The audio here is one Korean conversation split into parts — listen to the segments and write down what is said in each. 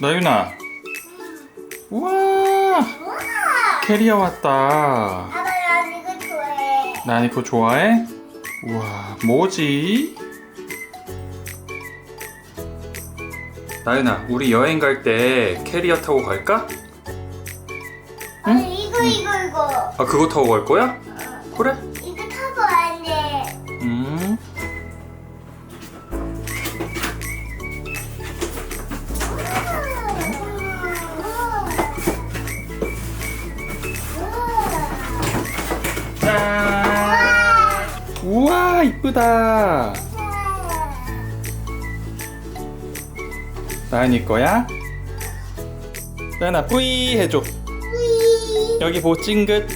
나윤아. 우와! 캐리어 왔다. 아빠 나 이거 좋아해. 나니 그거 좋아해? 우와, 뭐지? 나윤아, 우리 여행 갈 때 캐리어 타고 갈까? 아니 이거 이거 이거. 아, 그거 타고 갈 거야? 그래. 와, 이쁘다. 나은이 거야? 나은아, 뿌이 해줘. 여기 보 찡긋.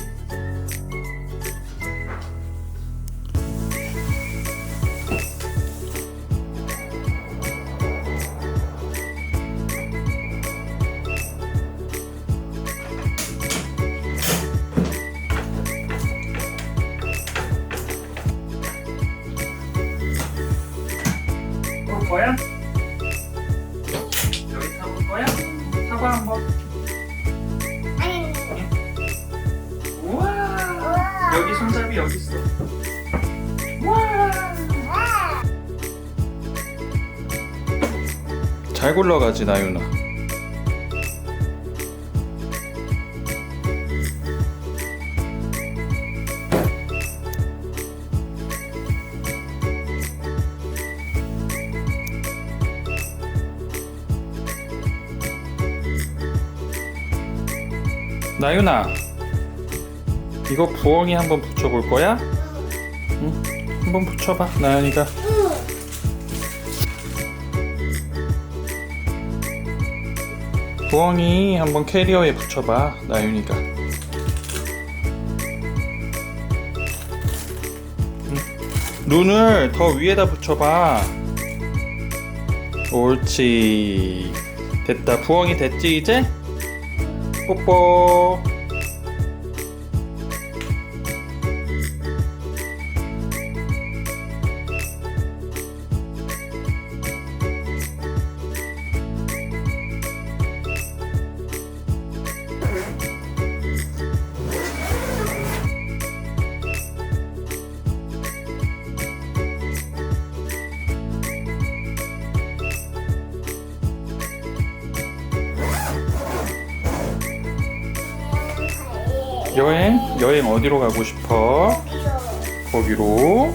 거야? 여기 타볼 거야? 타봐 한번. 여기 손잡이 여기 있어. 우와. 잘 굴러가지 나윤아. 나윤아, 이거 부엉이 한번 붙여볼 거야? 응? 한번 붙여봐, 나연이가. 부엉이 한번 캐리어에 붙여봐 나윤이가 응. 눈을 더 위에다 붙여봐 옳지 됐다 부엉이 됐지 이제? 뽀뽀 여행? 여행 어디로 가고 싶어? 거기로